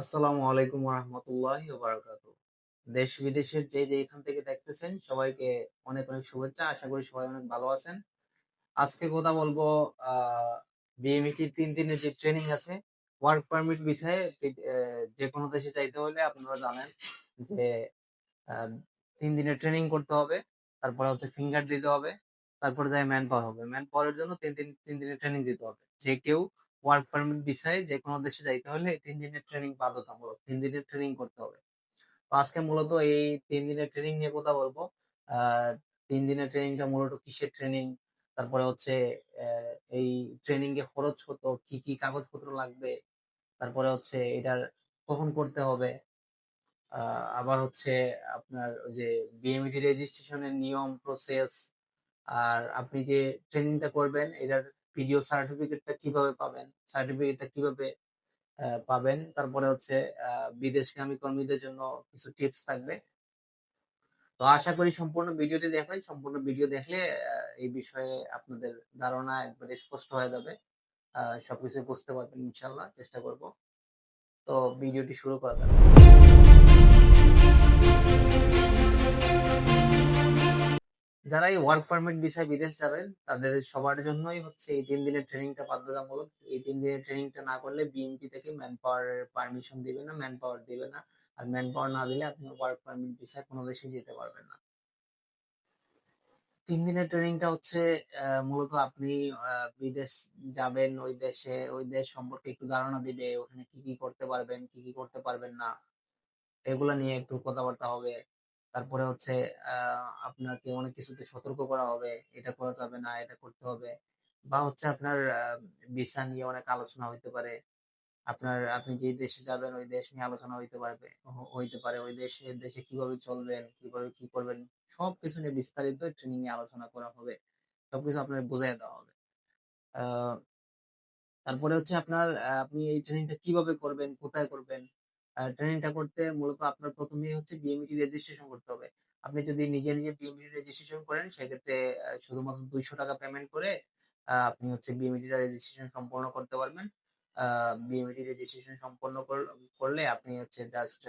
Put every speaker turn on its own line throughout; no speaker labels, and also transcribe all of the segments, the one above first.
আসসালামু আলাইকুম রহমতুল্লাহ বারাকাত দেশ বিদেশের যে যে এখান থেকে দেখতেছেন, সবাইকে অনেক অনেক শুভেচ্ছা। আশা করি সবাই অনেক ভালো আছেন। আজকে কথা বলব বিএমইটি তিন দিনের যে ট্রেনিং আছে ওয়ার্ক পারমিট বিষয়ে। যে কোনো দেশে চাইতে হলে আপনারা জানেন যে তিন দিনের ট্রেনিং করতে হবে, তারপরে হচ্ছে ফিঙ্গার দিতে হবে, তারপরে যায় ম্যান পাওয়ার হবে। ম্যান পাওয়ারের জন্য তিন দিন, তিন দিনের ট্রেনিং দিতে হবে। যে কেউ ওয়ার্ক পারমিট বিষয়ে যে কোনো দেশে যাইতে হলে তিন দিনের ট্রেনিং বাধ্যতামূলক, তিন দিনের ট্রেনিং করতে হবে। তো আজকে মূলত এই তিন দিনের ট্রেনিং নিয়ে কথা বলব। তিন দিনের ট্রেনিংটা মূলত কিসের ট্রেনিং তারপরে হচ্ছে এই ট্রেনিং এ খরচ হতো কি কি কাগজপত্র লাগবে? তারপরে হচ্ছে এটার কখন করতে হবে? আবার হচ্ছে আপনার যে বিএমইটি রেজিস্ট্রেশনের নিয়ম প্রসেস আর আপনি যে ট্রেনিংটা করবেন, এটার পিডিও সার্টিফিকেটটা কীভাবে পাবেন? সার্টিফিকেটটা কীভাবে পাবেন? তারপরে হচ্ছে বিদেশগামী কর্মীদের জন্য কিছু টিপস থাকবে। তো আশা করি সম্পূর্ণ ভিডিওটি দেখবেন সম্পূর্ণ ভিডিও দেখলে এই বিষয়ে আপনাদের ধারণা একবারে স্পষ্ট হয়ে যাবে। সবকিছু বুঝতে পারবেন ইনশাল্লাহ চেষ্টা করব। তো ভিডিওটি শুরু করা যাক। যারা এই ওয়ার্ক পারমিট বিষয়ে বিদেশ যাবেন, তাদের সবার জন্যই হচ্ছে এই তিন দিনের ট্রেনিংটা বাধ্যতামূলক। এই তিন দিনের ট্রেনিংটা না করলে বিএমপি থেকে ম্যান পাওয়ারের পারমিশন দিবে না ম্যান পাওয়ার দিবে না। আর ম্যান পাওয়ার না দিলে আপনি ওয়ার্ক পারমিট বিষয়ে কোনো দেশে যেতে পারবেন না। তিন দিনের ট্রেনিংটা হচ্ছে মূলত আপনি বিদেশ যাবেন ওই দেশে, ওই দেশ সম্পর্কে একটু ধারণা দিবে, ওখানে কি কি করতে পারবেন, কি কি করতে পারবেন না। এগুলা নিয়ে একটু কথাবার্তা হবে। তারপরে হচ্ছে আপনাকে অনেক কিছুতে সতর্ক করা হবে, এটা করা যাবে না, এটা করতে হবে। বা হচ্ছে আপনার ভিসা নিয়ে অনেক আলোচনা হইতে পারে। আপনার, আপনি যে দেশে যাবেন, ওই দেশ নিয়ে আলোচনা হইতে পারবে হইতে পারে। ওই দেশে দেশে কীভাবে চলবেন, কীভাবে কি করবেন সব কিছু নিয়ে বিস্তারিত ট্রেনিং এ আলোচনা করা হবে। সবকিছু আপনার বোঝাই দেওয়া হবে। তারপরে হচ্ছে আপনার আপনি এই ট্রেনিংটা কীভাবে করবেন, কোথায় করবেন ট্রেনিংটা করতে মূলত আপনার প্রথমেই হচ্ছে বিএমইটি রেজিস্ট্রেশন করতে হবে। আপনি যদি নিজে নিজে বিএমইটি রেজিস্ট্রেশন করেন, সেক্ষেত্রে শুধুমাত্র দুইশো টাকা পেমেন্ট করে আপনি হচ্ছে বিএমইটি রেজিস্ট্রেশন সম্পন্ন করতে পারবেন। বিএমইটি রেজিস্ট্রেশন সম্পন্ন কর- করলে আপনি হচ্ছে জাস্ট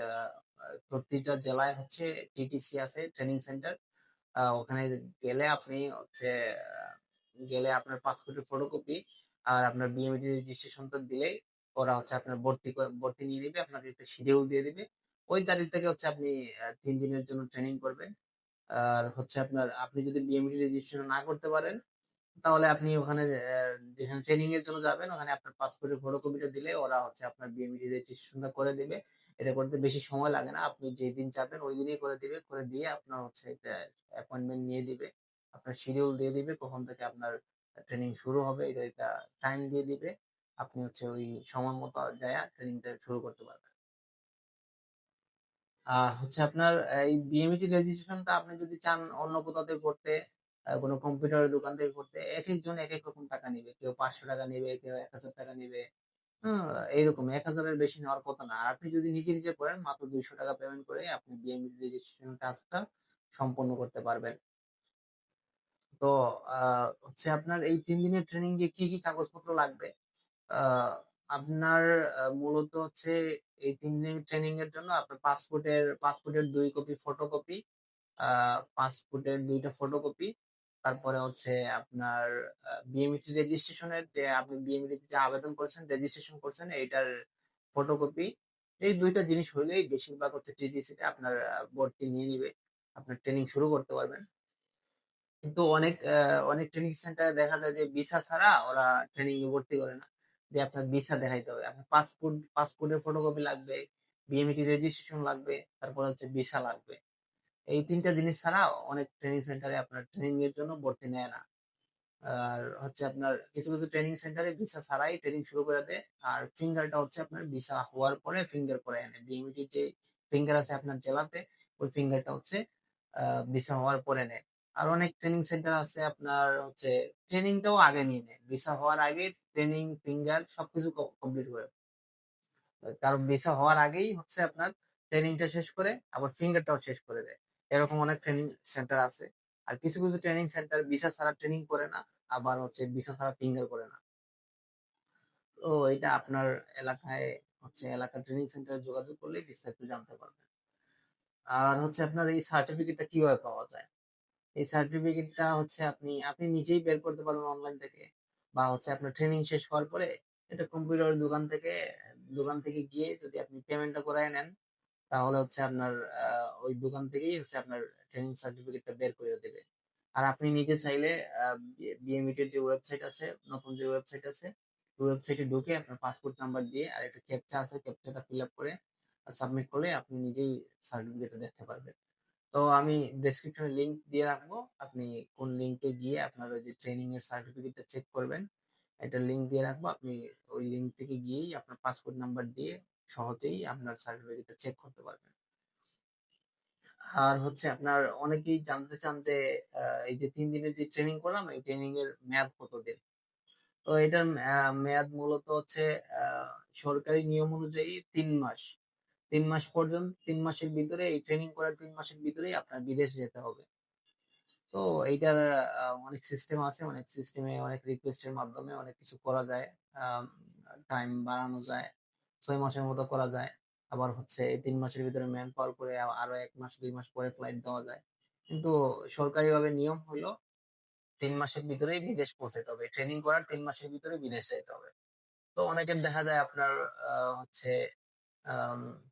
প্রতিটা জেলায় হচ্ছে টিটিসি আছে ট্রেনিং সেন্টার ওখানে গেলে আপনি হচ্ছে গেলে আপনার পাসপোর্টের ফটোকপি আর আপনার বিএমইটি রেজিস্ট্রেশনটা দিলেই ওরা হচ্ছে আপনার ভর্তি ভর্তি নিয়ে দিবে আপনাকে একটা শিডিউল দিয়ে দিবে। ওই তারিখ থেকে হচ্ছে আপনি তিন দিনের জন্য ট্রেনিং করবেন। আর হচ্ছে আপনার, আপনি যদি বিএমইটি রেজিস্ট্রেশন না করতে পারেন, তাহলে আপনি ওখানে যেখানে ট্রেনিং এর জন্য যাবেন, ওখানে আপনার পাসপোর্টের ফটোকপিটা দিলে ওরা হচ্ছে আপনার বিএমইটি রেজিস্ট্রেশনটা করে দিবে। এটা করতে বেশি সময় লাগে না, আপনি যেই দিন যাবেন ওই দিনই করে দিবে, করে দিয়ে আপনার হচ্ছে একটা অ্যাপয়েন্টমেন্ট নিয়ে দিবে। আপনার শিডিউল দিয়ে দিবে, কখন থেকে আপনার ট্রেনিং শুরু হবে, এটা একটা টাইম দিয়ে দিবে। আপনি হচ্ছে ওই সময় মতো যায় ট্রেনিংটা শুরু করতে পারবেন। আর হচ্ছে আপনার এই বিএমইটি রেজিস্ট্রেশনটা আপনি যদি চান অন্য কোথাও থেকে করতে কোনো কম্পিউটারের দোকান থেকে করতে, এক একজন এক এক রকম টাকা নিবে। কেউ পাঁচশো টাকা নিবে, কেউ এক হাজার টাকা নিবে। এইরকম এক হাজারের বেশি নেওয়ার কথা না। আর আপনি যদি নিজে নিজে করেন, মাত্র দুইশো টাকা পেমেন্ট করে আপনি বিএমইটি রেজিস্ট্রেশন কাজটা সম্পন্ন করতে পারবেন। তো হচ্ছে আপনার এই তিন দিনের ট্রেনিং এ কি কি কাগজপত্র লাগবে? আপনার মূলত হচ্ছে এই তিন দিন ট্রেনিং এর জন্য আপনার পাসপোর্টের পাসপোর্টের দুই কপি ফটোকপি পাসপোর্টের দুইটা ফটোকপি তারপরে হচ্ছে আপনার বিএমইটি রেজিস্ট্রেশনের যে আপনি বিএমইটি যে আবেদন করেছেন রেজিস্ট্রেশন করছেন, এইটার ফটোকপি এই দুইটা জিনিস হইলেই বেশিরভাগ হচ্ছে টিটিসি তে আপনার ভর্তি নিয়ে নিবে। আপনার ট্রেনিং শুরু করতে পারবেন। কিন্তু অনেক অনেক ট্রেনিং সেন্টারে দেখা যায় যে ভিসা ছাড়া ওরা ট্রেনিং এ ভর্তি করে না। যে আপনার ভিসা দেখাইতে হবে। আপনার পাসপোর্ট, পাসপোর্টের ফটোকপি লাগবে বিএমইটি রেজিস্ট্রেশন লাগবে, তারপর হচ্ছে ভিসা লাগবে। এই তিনটা জিনিস ছাড়া অনেক ট্রেনিং সেন্টারে আপনার ট্রেনিং এর জন্য ভর্তি নেয় না। আর হচ্ছে আপনার কিছু কিছু ট্রেনিং সেন্টারে ভিসা ছাড়াই ট্রেনিং শুরু করে দেয়। আর ফিঙ্গারটা হচ্ছে আপনার ভিসা হওয়ার পরে ফিঙ্গার করে আনে। বিএমইটি যে ফিঙ্গার আছে আপনার জেলাতে, ওই ফিঙ্গারটা হচ্ছে ভিসা হওয়ার পরে নেয়। আর অনেক ট্রেনিং সেন্টার আছে আপনার হচ্ছে ট্রেনিংটাও আগে নিয়ে নেয় ভিসা হওয়ার আগে ট্রেনিং ফিঙ্গার সবকিছু কমপ্লিট করে কারণ ভিসা হওয়ার আগেই হচ্ছে আপনার ট্রেনিংটা শেষ করে, আবার ফিঙ্গারটাও শেষ করে দেয়। এরকম অনেক ট্রেনিং সেন্টার আছে। আর কিছু কিছু ট্রেনিং সেন্টার ভিসা ছাড়া ট্রেনিং করে না, আবার হচ্ছে ভিসা ছাড়া ফিঙ্গার করে না। তো এটা আপনার এলাকায় হচ্ছে, এলাকার ট্রেনিং সেন্টারে যোগাযোগ করলেই বিস্তারিত জানতে পারবেন। আর হচ্ছে আপনার এই সার্টিফিকেটটা কীভাবে পাওয়া যায়? এই সার্টিফিকেটটা হচ্ছে আপনি, আপনি নিজেই বের করতে পারবেন অনলাইন থেকে বা হচ্ছে আপনার ট্রেনিং শেষ হওয়ার পরে এটা কম্পিউটারের দোকান থেকে দোকান থেকে গিয়ে যদি আপনি পেমেন্টটা করায় নেন, তাহলে হচ্ছে আপনার ওই দোকান থেকেই হচ্ছে আপনার ট্রেনিং সার্টিফিকেটটা বের করে দেবে। আর আপনি নিজে চাইলে বিএমইটির যে ওয়েবসাইট আছে, নতুন যে ওয়েবসাইট আছে, ওয়েবসাইটে ঢুকে আপনার পাসপোর্ট নাম্বার দিয়ে আর একটা ক্যাপচা আছে, ক্যাপচাটা ফিল আপ করে সাবমিট করলে আপনি নিজেই সার্টিফিকেটটা দেখতে পারবেন। তো আমি ডেসক্রিপশনে লিংক দিয়ে রাখব। আপনি কোন লিংকে গিয়ে আপনার ওই যে ট্রেনিং এর সার্টিফিকেটটা চেক করবেন। একটা লিংক দিয়ে রাখব। আপনি ওই লিংক থেকে গিয়েই আপনার পাসপোর্ট নাম্বার দিয়ে সহজেই আপনার সার্টিফিকেটটা চেক করতে পারবেন। আর হচ্ছে আপনার অনেকেই জানতে চান যে এই যে তিন দিনের যে ট্রেনিং করলাম, এই ট্রেনিং এর মেয়াদ কতদিন? তো এটার মেয়াদ মূলত হচ্ছে সরকারি নিয়ম অনুযায়ী তিন মাস। ৩ মাস পর্যন্ত, তিন মাসের ভিতরে, এই ট্রেনিং করার ৩ মাসের ভিতরেই আপনার বিদেশ যেতে হবে। তো এইটার অনেক সিস্টেম আছে। অনেক সিস্টেমে অনেক রিকোয়েস্টের মাধ্যমে অনেক কিছু করা যায়। টাইম বাড়ানো যায়। ৬ মাসের মতো করা যায়। আবার হচ্ছে এই ৩ মাসের ভিতরে ম্যান পাওয়ার করে আরও ১ মাস, দুই মাস পরে ফ্লাইট দেওয়া যায়। কিন্তু সরকারিভাবে নিয়ম হইল ৩ মাসের ভিতরেই বিদেশ পৌঁছাইতে হবে। ট্রেনিং করার তিন মাসের ভিতরে বিদেশ যেতে হবে। তো অনেকের দেখা যায় আপনার হচ্ছে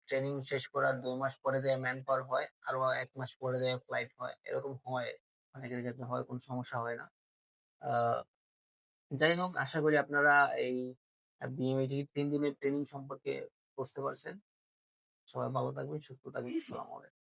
ট্রেনিং শেষ করার দুই মাস পরে যে ম্যান পাওয়ার হয়। আরও এক মাস পরে যে ফ্লাইট হয়। এরকম হয়। অনেকের ক্ষেত্রে হয়, কোনো সমস্যা হয় না। যাই হোক আশা করি আপনারা এই বিএমএটি তিন দিনের ট্রেনিং সম্পর্কে বুঝতে পারছেন। সবাই ভালো থাকবেন, সুস্থ থাকবেন। আসসালামু আলাইকুম।